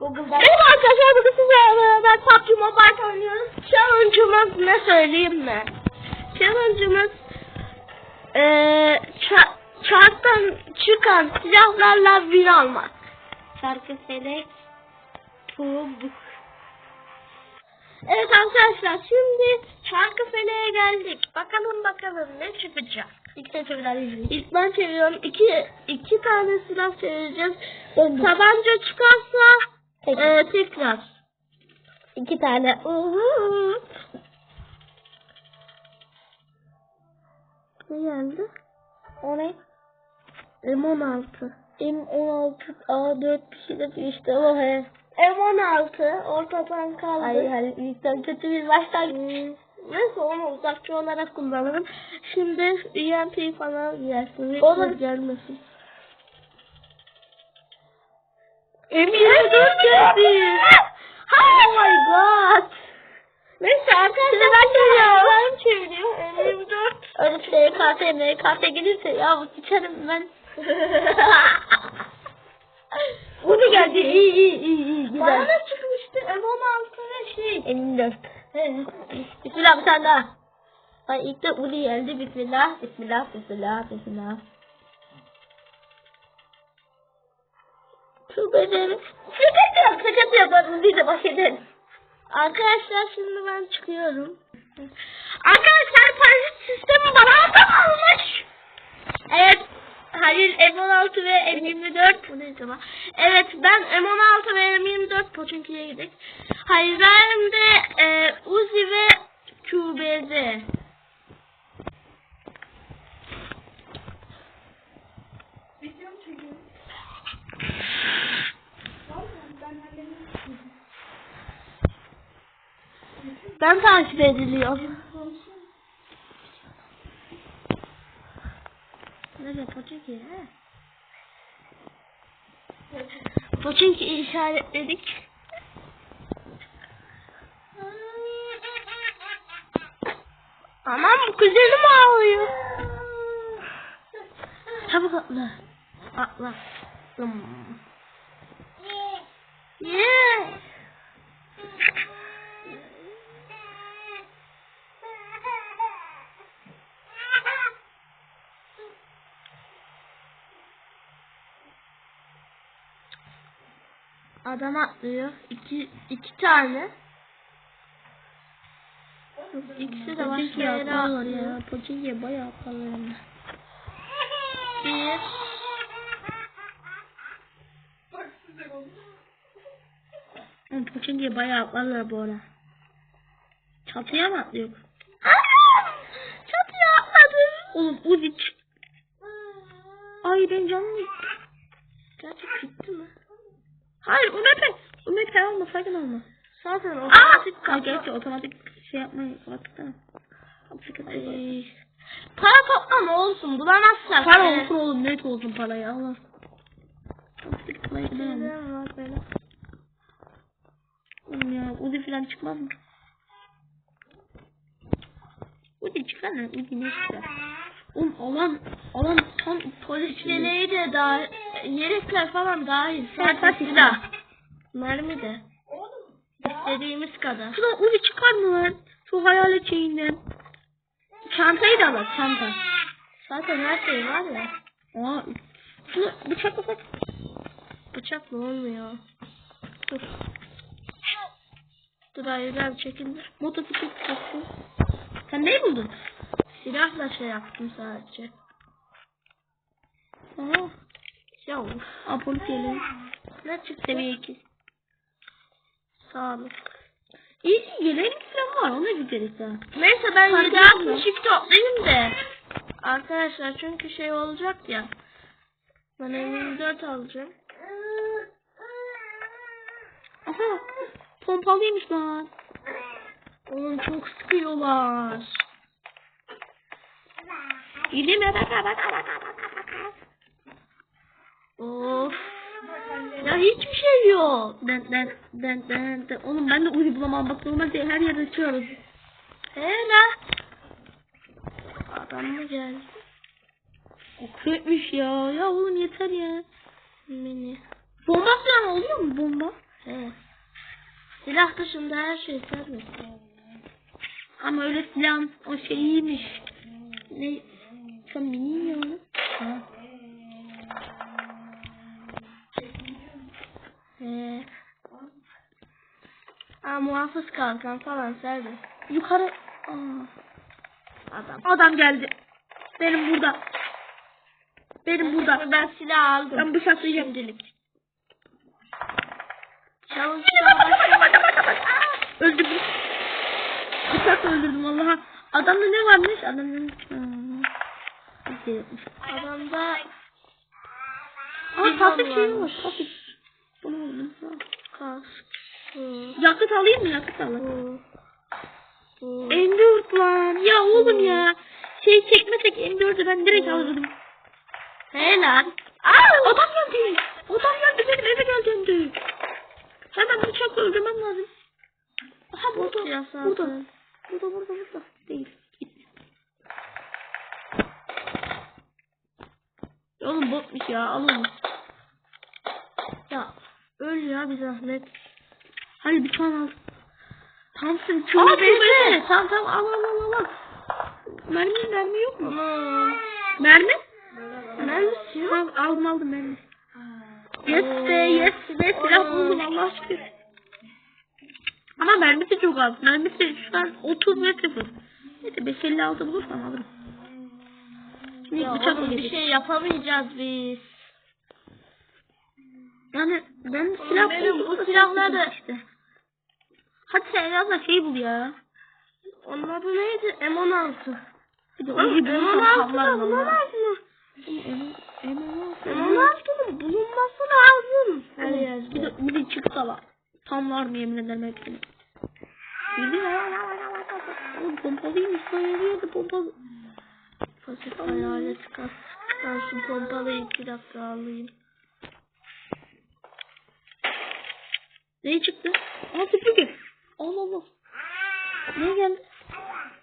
Google'dan. Evet arkadaşlar bugün sizlerle beraber PUBG Mobile oynuyoruz. Challenge'ımız ne söyleyeyim mi? Challenge'ımız ça- çarktan çıkan silahlarla win almak. Şarkı felek Pubuk. Evet arkadaşlar şimdi çarkı feleğe geldik. Bakalım bakalım ne çıkacak. İlk de izleyin. İlk ben çeviriyorum. İki, iki tane silah çevireceğiz. Tabanca çıkarsa Tek. eee, tekrar. İki tane. Ne geldi? O ne? M16. M16 A4 bir şeyler diyor işte o he. M16 ortadan kaldı. Ay hani ilkten kötü bir baştan. Hmm, Neyse onu uzakçı olarak kullanırım. Şimdi EMP falan gelsin. Olur. Reklam gelmesin. M24 geldi. Oh my god. Neyse arkadaşlar ben çeviriyorum. Ben çeviriyorum. M24. Öyle MKT MKT gelirse ya bu sıçarım ben. Bu ne geldi? İyi iyi iyi iyi Bana güzel. da çıkmıştı M16 ve şey. M24. Bismillah bir tane daha. Ay ilk de Uli geldi. Bismillah, bismillah, bismillah, bismillah. Benim. Sıkıntı yok, sıkıntı yok. Ben Uli'yi de baş ederim. Arkadaşlar şimdi ben çıkıyorum. Arkadaşlar parazit sistemi bana atamamış. Evet. Hayır M16 ve M24 bu ne acaba? Evet ben M16 ve M24 Poçinki'ye gidelim. Hayır ben de e, Uzi ve QBZ. Ben takip ediliyorum. Nereye Poçinki? Poçinki işaretledik. Aman bu kuzenim ağlıyor. Çabuk atla. Atla. Hmm. Adam atlıyor. İki, iki tane. İkisi de başka yere atlıyor. ya. Poçinki'ye bayağı atlarlar. Bir. Poçinki'ye bayağı atlarlar bu ara. Çatıya mı atlıyor? Çatıya atladım. Oğlum Uzi çık. Ay ben canım. Gerçek gitti mi? Hayır Umepe. Umepe alma sakın alma. Zaten otomatik kapı. gerçi otomatik şey yapmayı yok. Ay. Para toplama olsun bulamazsak. Para Ee, olsun oğlum net olsun parayı Allah. Sıkıntı Uzi falan çıkmaz mı? Uzi çıkar lan Uzi ne çıkar? Oğlum alan alan tam polis içinde. Yeleği de daha yelekler falan dahil. Hadi. silah. Mermi de. İstediğimiz kadar. Şuradan Uzi çıkar mı lan? Şu hayalet şeyinden. Çantayı da alır çanta. Zaten her şey var ya. Aa, şunu bıçakla bak. Bıçakla olmuyor. Dur. Dur hayır. Motosiklet çeksin. Sen neyi buldun? Silahla şey yaptım sadece. Aa, Ya polis geliyor. Ne çıktı? Seviye 2. Sağlık. İyi yeleğin falan var ona gideriz ha. Neyse ben Fark 7 etmiyor. 60 toplayayım da. Arkadaşlar çünkü şey olacak ya. Ben 24 alacağım. Aha pompalıymış lan. Oğlum çok sıkıyorlar. Gideyim ya baka baka baka baka. Of. Ya hiçbir şey yok. Den den den den den. Oğlum ben de uyu bulamam bak normalde her yerde açıyoruz. Hele. Adam mı geldi? Kötmüş ya. Ya oğlum yeter ya. Mini. Bomba falan oluyor mu bomba? He. Silah dışında her şey serbest. Ama öyle silahın o şey iyiymiş. Ne? Sen onu? Ha. He. Aa, muhafız kalkan falan serbest. Yukarı. Aa. Adam. Adam geldi. Benim burada. Benim burada. Ben silah aldım. Ben bıçaklayacağım şimdilik. Çavuş Öldürdüm. Bıçakla öldürdüm Allah'a. Adamda ne varmış? Adamda şey. Adamda Aa pasif şey var. Pasif. Bunu aldım. Kask. Yakıt alayım mı? Yakıt alayım. M4 lan. Ya oğlum ya. Şey çekmesek M4'ü ben direkt alırdım. He lan. Aa adam geldi. Adam geldi benim eve geldi. Hemen bıçakla öldürmem lazım. Aha burada. Burada. Burada burada burada. Değil. Oğlum botmuş ya al onu. Ya öl ya bir zahmet. Hadi bir tane al. Aa, çoğu bebe. Tamam tamam al al al al. Mermi mermi yok mu? Mermi? Mermi yok. Tamam aldım mermi. Yes be yes be silah buldum Allah şükür. Ama mermisi çok az. Mermisi şu an 30 metre fır. Neyse 556 bulursam alırım. Şimdi Ya bıçak oğlum, bir bir şey yapamayacağız biz. Yani ben silah benim bu silahlar da- işte. Hadi sen en azından şey bul ya. Onun adı neydi? M16. Bir de Oğlum, onu bulursam M16 da bulamaz mı? M16. M16'nın bulunması lazım. Her Oğlum, yerde. Bir de, bir de çıksa var. Tam var mı yemin ederim hepsini. Bir de Oğlum pompalıymış yerde pompalı. Pasif hayalet kas. Ben şu pompalıyı iki dakika alayım. Ne çıktı? Aa süpürge. Allah Allah. Ne geldi?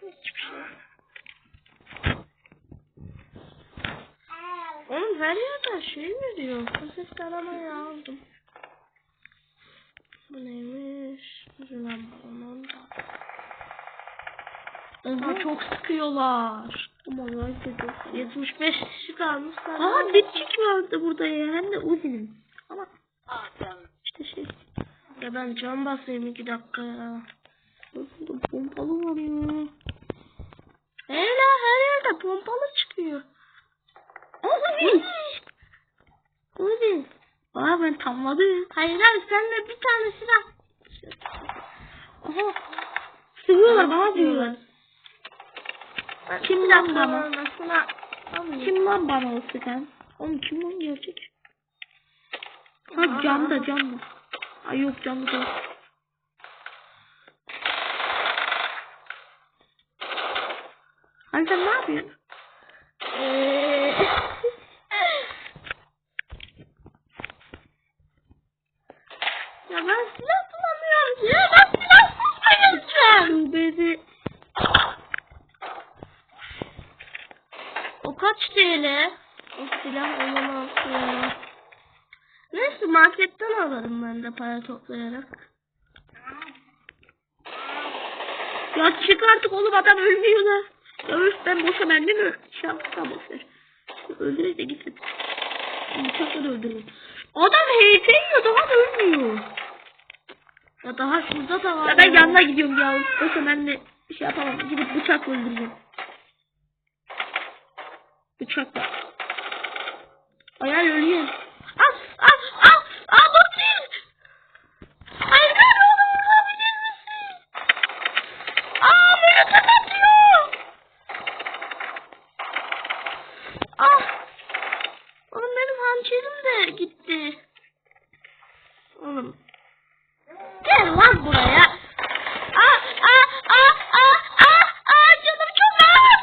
Hiçbir şey. Oğlum her yerden şey mi diyor? Pasif taramayı aldım. Bu neymiş? Ucundan balon da. Aa, çok sıkıyorlar. Aman kötü. 75 kişi kalmışlar. Aa dipçik vardı burada ya. Hem de Uzi'nin. Ama işte şey. Ya ben can basayım iki dakika ya. Burada pompalı var ya. Hele her yerde pompalı çıkıyor. Uzi. Uzi. Aa ben tamladım. Hayır abi sen de bir tane silah. Aha. Sıkıyorlar bana diyorlar. Kim lan bana? Kim lan bana o sıkan? Oğlum kim lan gerçek? Ha camda camda. Ay yok camda değil. Hani sen ne yapıyorsun? Eee, ya ben silah bulamıyorum ya. Ben silahsız mı gideceğim? Bezi. O kaç TL? O silah 16 ya. Neyse marketten alırım ben de para toplayarak. Ya çık artık oğlum adam ölmüyor da. Ya öf ben boşa mermi mi? Şansa boşver. Öldürür de gitsin. Bıçakla da öldürür. Adam HP yiyor daha da ölmüyor. Ya daha şurada da var. Ya ben yanına gidiyorum ya. Boşa mermi şey yapamam. Gidip bıçakla öldüreceğim. Bıçakla. Ayağın ölüyor. Ah ah bakayım. Hayır oğlum vurabilir misin? Aa beni kapatıyor. Ah. Oğlum benim hançerim de gitti. Oğlum. Gel lan buraya. Ah ah ah ah ah ah canım çok ağır.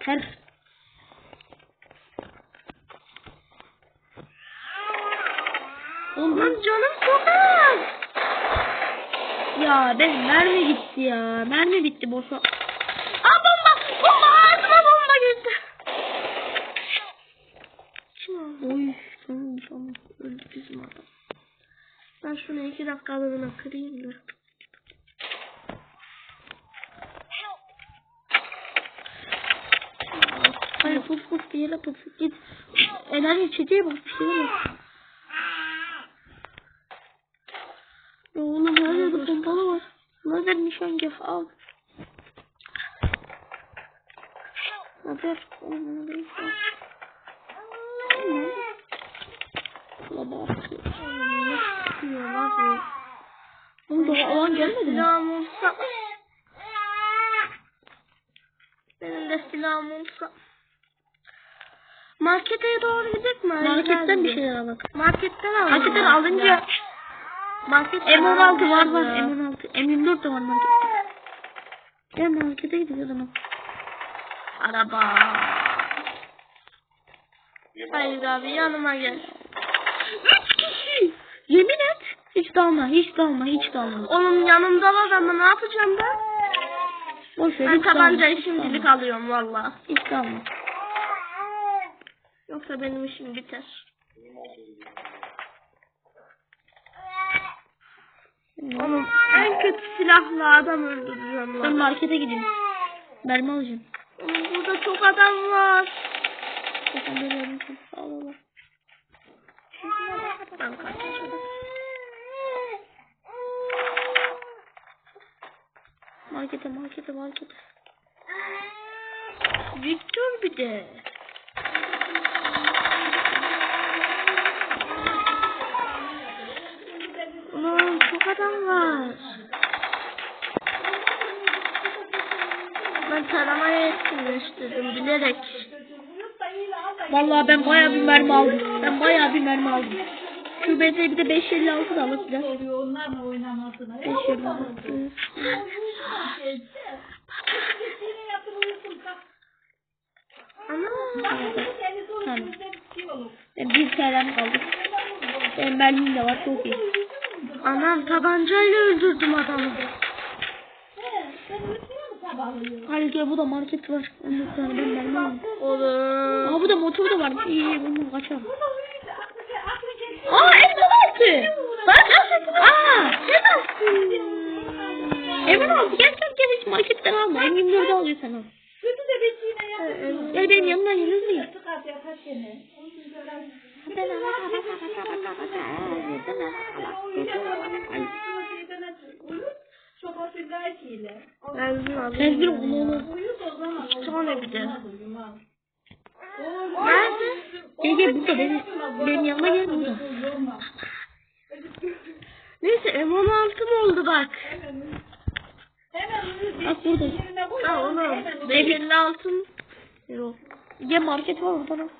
Ter. Oğlum canım ağır. Ya benim mermi gitti ya. Mermi bitti boşa. Aa bomba! Bomba! Ağzıma bomba girdi. Oy. Tamam tamam. Öldü bizim adam. Ben şunu iki dakikalığına kırayım da. Hayır puf puf bir yere puf git. Enerji içeceği bak bir şey yok. Ya oğlum her yerde pompalı var. Al. Lazer. Oğlum onu değil. Baba. Çıkıyor lan bu? Oğlum alan gelmedi mi? Silahım olsa. Benim de silahım olsa. Markete doğru gidecek mi? Marketten bir şeyler alalım. Marketten al. Marketten alınca Market M16 var var M16. M24 de var markette. Gel markete gidiyoruz o zaman. Araba. Hayır abi yanıma gel. Üç kişi. Yemin et. Hiç dalma, hiç dalma, hiç dalma. Oğlum yanımdalar ama ne yapacağım ben? Boş ver. Ben dalma, tabancayı hiç şimdilik dalma. alıyorum valla. Hiç dalma. Yoksa benim işim biter. Oğlum en kötü silahla adam öldüreceğim Ben lan. markete gideyim. Mermi alacağım. Burada çok adam var. Yardım çok sağ ol. Ben kaçacağım. Markete, markete, markete. Victor bir de. Çok adam var. Ben taramayı etkinleştirdim bilerek. Vallahi ben bayağı bir mermi aldım. Ben bayağı bir mermi aldım. Şu bezleri bir de 556 da alıp biraz. 556. Ana. Tamam. Ben bir TL'm kaldı. Benim mermim de var çok iyi. Anam tabancayla öldürdüm adamı. Hayır gel bu da market var. 14 tane ben aldım. Olur. Aa bu da motor da var. İyi iyi bundan kaçalım. Aa M16. Bak Aa M16. M16 gel gel gel hiç marketten alma. M24'ü alıyor sen al. Gel benim yanımdan yürüyorsun ya. Ay. Benzin alayım. Sen bir oğlum. İki tane bir de. Nerede? Gel gel burada benim, benim yanıma gel burada. Neyse M16 mı oldu bak. Bak burada. Ha oğlum. 556 Yok. Gel market var orada. lan.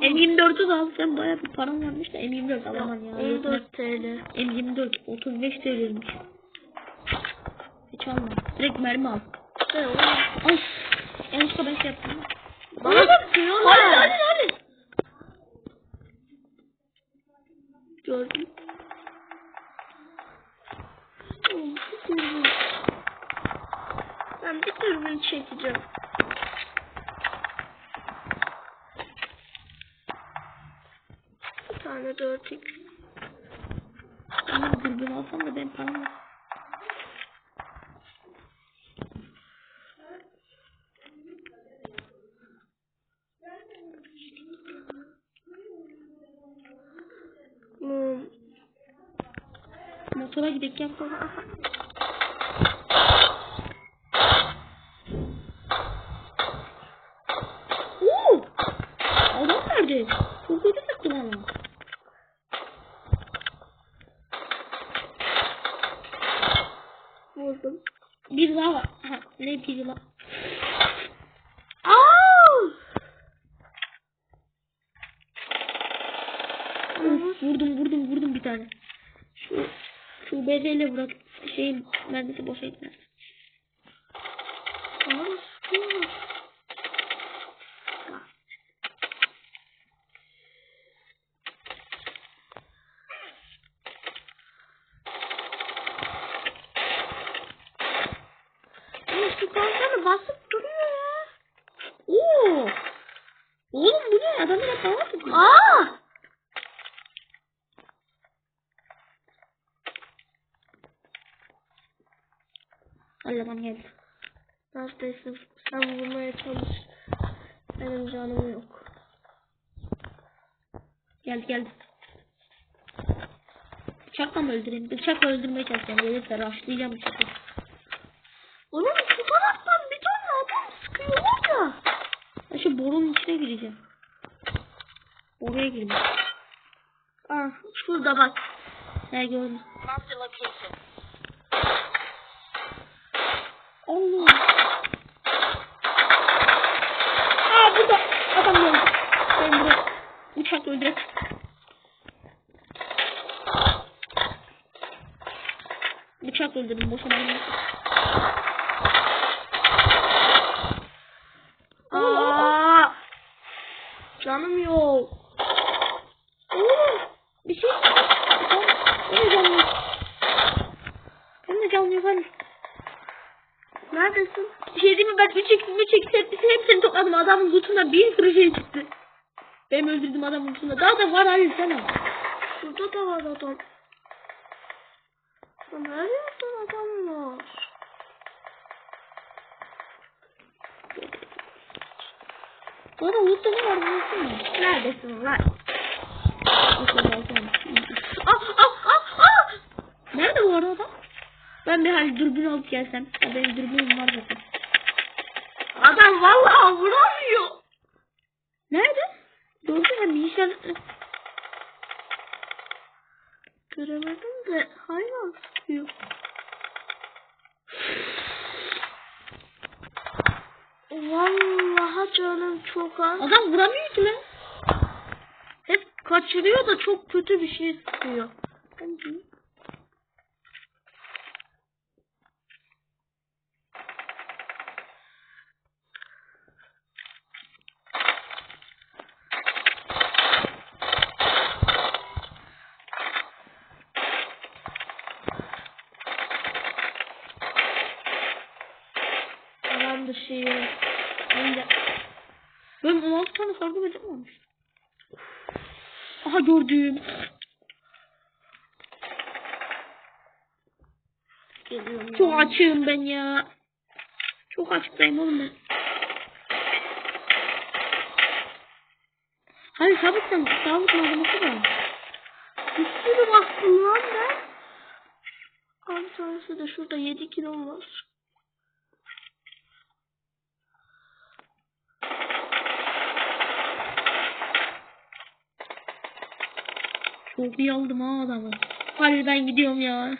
M24'ü de al. Sen bayağı bir param varmış da M24 alamam ya. 14 TL. M24 35 TL'ymiş. Hiç alma. Direkt mermi al. Ne oğlum? Ay. Yanlışlıkla ben şey yaptım. Bana bakıyorlar. Hadi hadi hadi. Gördüm. Ben bir dürbün çekeceğim. Bir tane dört x. Ama dürbün alsam da ben param. Hmm. Motora gidelim gel sonra. Aa! Allah'ım geldi. Neredeyse sen vurmaya çalış. Benim canım yok. Geldi geldi. Bıçakla mı öldüreyim? Bıçakla öldürmeye çalışacağım. Gelirse rastlayacağım bıçakla. Oğlum şu taraftan bir tane adam sıkıyor var ya. Ben şu borunun içine gireceğim. Oraya girdim. Ah şurada bak. Ne gördüm. Allah. Aa burada adam geldi. Ben buraya bıçakla öldürek. Bıçakla öldürdüm boşuna. Aa, canım yok. Oğlum bir şey. Benim de canım yok. Benim de canım yok hadi. Neredesin? Bir şey diyeyim mi ben 3 eksi 3 eksi hepsini, hepsini topladım. Kutusunda bir sürü şey çıktı. Benim öldürdüğüm adamın kutusunda. Daha da var hayır sen al. Şurada da var adam. Sen neredesin adamlar? Bu arada Ulus'ta ne var biliyorsun mu? Neredesin lan? Ah ah ah ah! Nerede bu arada adam? Ben bir hal dürbün alıp gelsem. Ya benim dürbünüm var zaten. Adam vallahi vuramıyor. Nerede? Gördün mü bir işaret. Göremedim de hayvan sıkıyor. Vallahi canım çok az. Adam vuramıyor ki lan. Hep kaçırıyor da çok kötü bir şey sıkıyor. Alan dışı. Ben de. Benim 16 tane sargı bezim olmuş. Geliyorum. Çok açığım ben ya. Çok açıktayım oğlum ben. Hayır sabit sen sağlık malzemesi var. Bir sürü bastım lan ben. Abi tanesi de şurada 7 kilom var. Çok iyi aldım ha adamı. Hadi ben gidiyorum ya.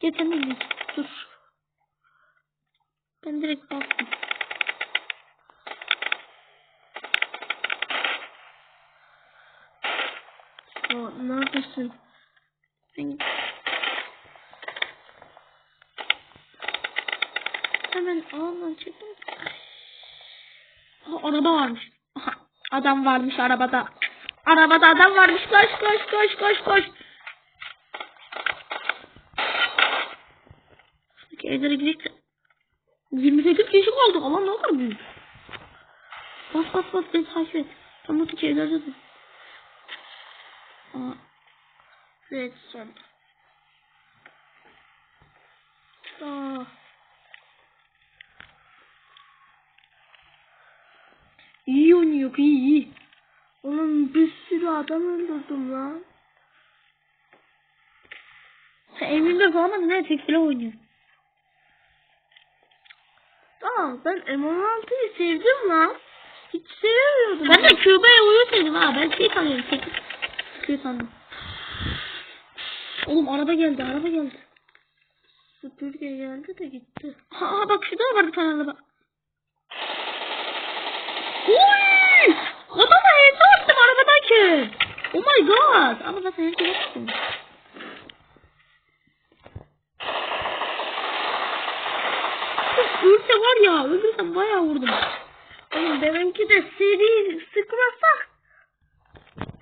Git. Dur. Ben direkt bastım. Aa, neredesin? Ben... Hemen ağından çıktım. Aha, araba varmış. Aha, adam varmış arabada. Arabada adam varmış. Koş koş koş koş koş. Şuradaki evlere gidecek. 28 kişi kaldı. Alan ne kadar büyük. Bas bas bas beni takip et. Tam buradaki evlerde de. Aa, Redstone. Aa, iyi oynuyor iyi iyi. Oğlum bir sürü adam öldürdüm lan. Sen evinde kalmadın ne tek silah oynuyor. Tamam ben M16'yı sevdim lan. Hiç sevmiyordum. Ben de Küba'ya uyur dedim ha. Ben şey sanıyorum. Tek sıkıyor sandım. Oğlum araba geldi araba geldi. Süpürge geldi de gitti. Ha bak şurada var bir tane araba. Uy! Arabadaki. Oh my god. Ama zaten herkes attım. Ölse var ya öldürsem bayağı vurdum. Oğlum benimki de seri sıkmasa.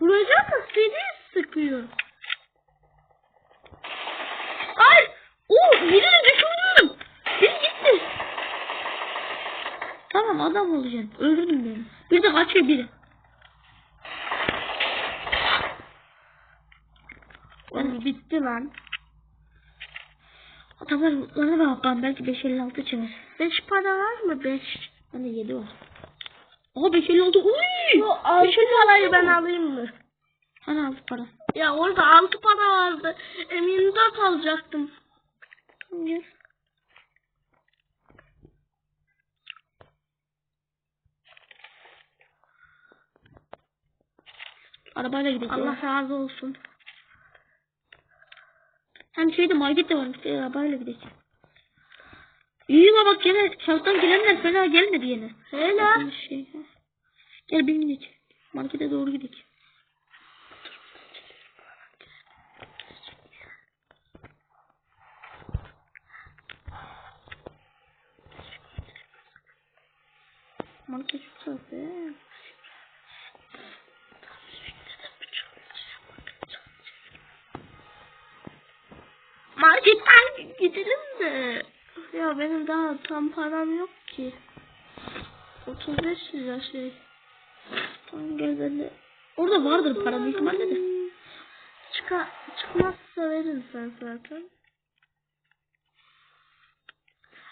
Vuracak da seri sıkıyor. Ay! Oo, birini düşürdüm. Biri gitti. Tamam adam olacaksın. Öldürdün beni. Bir de kaçıyor biri. Oğlum bitti lan. Tamam lootlarına bak ben belki 556 çıkar. 5 para var mı? 5. Bende 7 var. Aa 556 uy! Şu 6 parayı ben alayım mı? Hani 6 para. Ya orada 6 para vardı. Emin 4 alacaktım. Gel. Arabayla gidelim. Allah razı olsun. Hem şeyde market de varmış. Gel arabayla gidelim. İyi ama bak gene şarttan gelenler fena gelmedi yine. Hele. Şey. Gel bin gidelim. Markete doğru gidelim. Market çok sahte. Marketten gidelim de. Ya benim daha tam param yok ki. 35 lira şey. Ben de. Orada vardır para büyük ihtimalle de. Çıka, çıkmazsa verin sen zaten.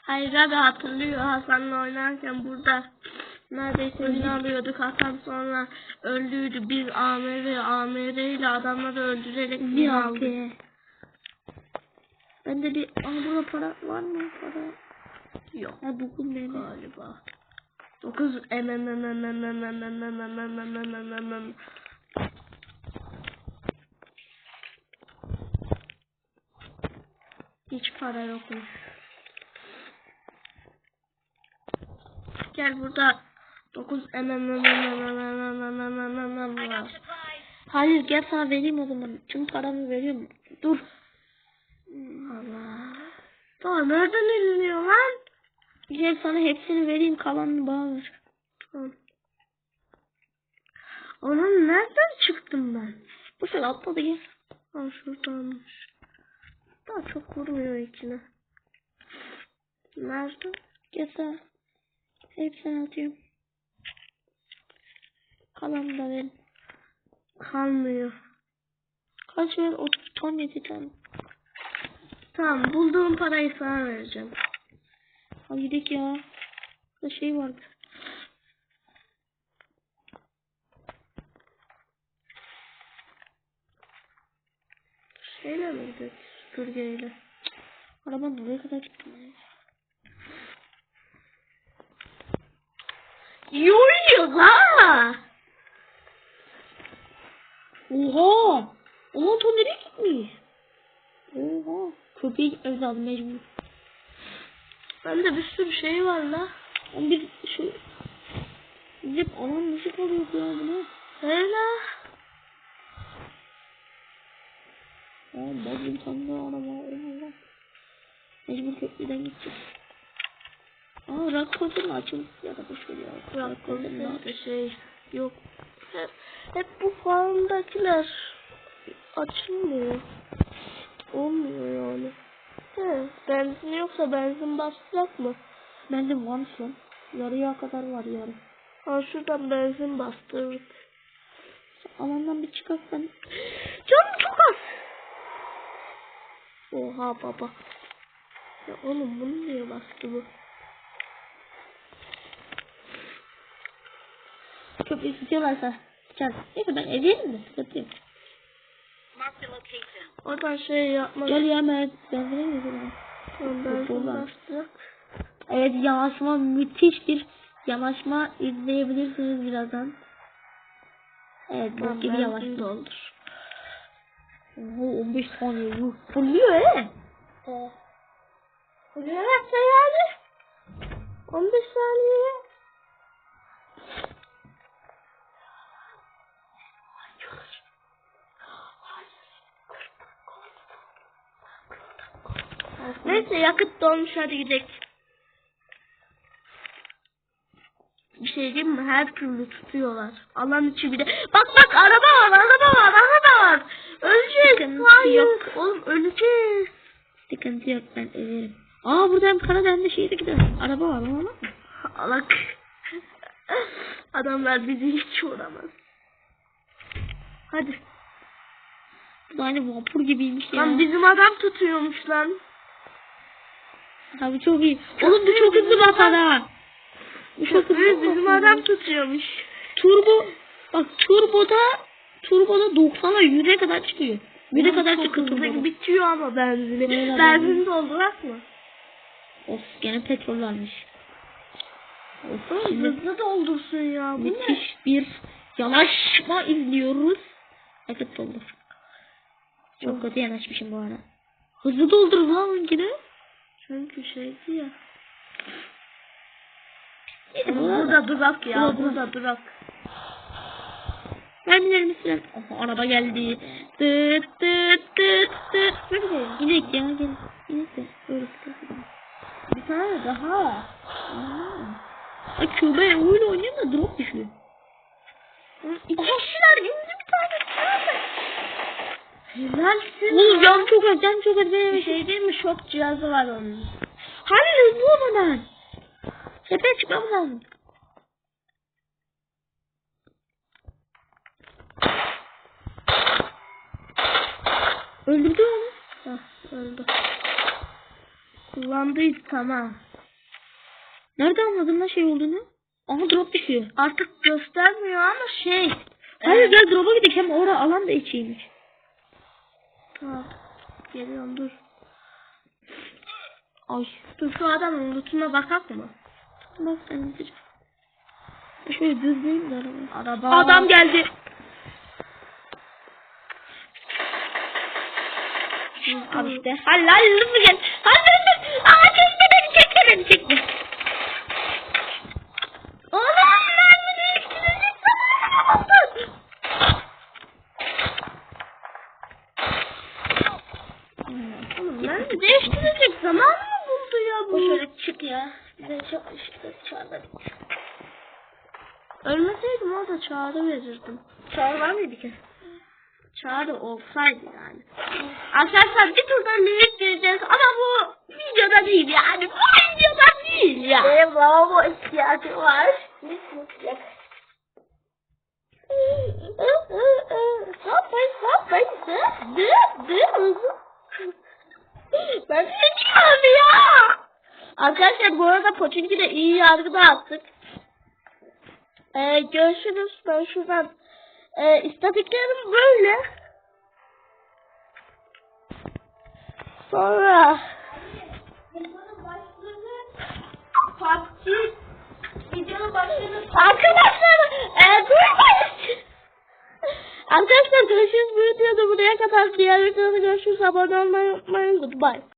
Hayır abi hatırlıyor Hasan'la oynarken burada neredeyse ünlü alıyorduk. Hasan sonra öldüydü. Biz AMR, AMR ile adamları öldürerek Bir bir altı. Bende bir... Aa burada para var mı? Para. Yok Ha dokuz ne? galiba. 9 Hiç para yokmuş. Gel burada 9 var. Hayır gel sana vereyim o zaman. Tüm paramı veriyorum. Dur. Daha nereden eliniyor lan? Gel sana hepsini vereyim kalanını bana ver. Tamam. Onun nereden çıktım ben? Bu sefer atladı gel. Ha şuradanmış. Daha çok vurmuyor içine. Nerede? Sana. Hepsini atıyorum. Kalanını da verin. Kalmıyor. Kaç ver? 30 ton 7 tane. Tamam bulduğum parayı sana vereceğim. Hadi gidelim ya. Burada şey vardı. Şeyle mi gidelim? Süpürgeyle. Arabanın oraya kadar gittim. Yoruyor la! Oha! 10 ton nereye gitmiş? Oha! Köpeğe gitmemiz lazım mecbur. Bende bir sürü şey var la. Ama bir şu... Bizim alan nasıl kalıyor ya buna? Hele. Aa bak bir tane daha araba. Oha. Mecbur köprüden gideceğiz. Aa rock konserin açılmış ya da boş ver ya. Ne konser bir şey yok. Hep, hep bu farmdakiler açılmıyor. Olmuyor yani. He, benzin yoksa benzin basacak mı? Bende var şu an. Yarıya kadar var yarı. Ha şuradan benzin bastırdık. Alandan bir çıkarsan. Canım çok az. Oha baba. Ya oğlum bunu niye bastı bu? Köprüyü tutuyorlarsa. Sıçar. Neyse ben evdeyim de sıkıntı yok. Oradan şey yapmak Gel ya Mert. Gidelim. Tamam, benzin Buradan. Evet yanaşma müthiş bir yanaşma izleyebilirsiniz birazdan. Evet bu gibi benzin yavaş. doldur. Oho 15 saniye yuh. Fulluyor he. Evet. Evet yani. 15 saniye. Neyse yakıt dolmuş hadi gidelim. Bir şey diyeyim mi? Her türlü tutuyorlar. Alan içi bir de. Bak bak araba var, araba var, araba var. Öleceğiz. Sıkıntı Hayır. yok. Oğlum öleceğiz. Sıkıntı yok ben ederim. Aa burada hem karada hem de şeyde gider. Araba var ama. Alak. Adamlar bizi hiç uğramaz. Hadi. Bu da aynı vapur gibiymiş ya. Lan bizim adam tutuyormuş lan. Abi çok iyi. Oğlum bu çok hızlı basar ha. Bu çok hızlı bizim basar. adam tutuyormuş. Turbo bak turboda turboda 90'a 100'e kadar çıkıyor. 100'e kadar çıkıyor bitiyor ama benzini. Öyle Benzin doldurak mı? Of gene petrol almış. Of şimdi hızlı doldursun ya. Bu ne? müthiş bir yanaşma izliyoruz. Evet doldur. Çok kötü yanaşmışım bu ara. Hızlı doldur lan önceden. Çünkü şeydi ya. Burada durak ya. Burada. Durak. Mermilerimiz falan. Oha araba geldi. Tıt tıt tıt tıt. Hadi gel. İnek ya gel. İnek de. Öyle sıkıntı. Bir tane daha. Ay Kübe oyun oynuyor da drop düşüyor. İki kişiler indi bir tane. Helalsin. Oğlum can çok az can çok az. Bir şey değil mi? Şok cihazı var onun. Hani hızlı olmadan. Tepeye çıkmamız lazım. Öldürdü onu. Hah öldü. Kullandıydı tamam. Nerede anladın lan şey olduğunu? Aha drop düşüyor. Artık göstermiyor ama şey. Hayır e, gel drop'a gidelim. Hem orada alan da içiymiş. Tamam. Geliyorum dur. Ay. Dur şu adamın lootuna bakak mı? Bak sen. Şöyle düzleyeyim de arabayı. Araba. Adam geldi. Al işte. Halal hızlı gel. Halal hızlı. Aa çekme beni çekme beni çekme. Ölmeseydim orada çağrı verirdim. Çağır var mıydı ki? Çağrı olsaydı yani. Arkadaşlar bir turda limit gireceğiz ama bu videoda değil yani. Bu videoda değil ya. Benim lavabo ihtiyacı var. Ne sıcak. Hopay hopay dı dı dı Ben seçiyorum ya. Arkadaşlar bu arada Poçinki de iyi yargıda attık. Ee, görüşürüz. Ben şuradan e, istediklerim böyle. Sonra PUBG videonun başladı. Arkadaşlar e, durmayın. Arkadaşlar görüşürüz. Bu videoda buraya kadar. Diğer videoda görüşürüz. Abone olmayı unutmayın. Goodbye.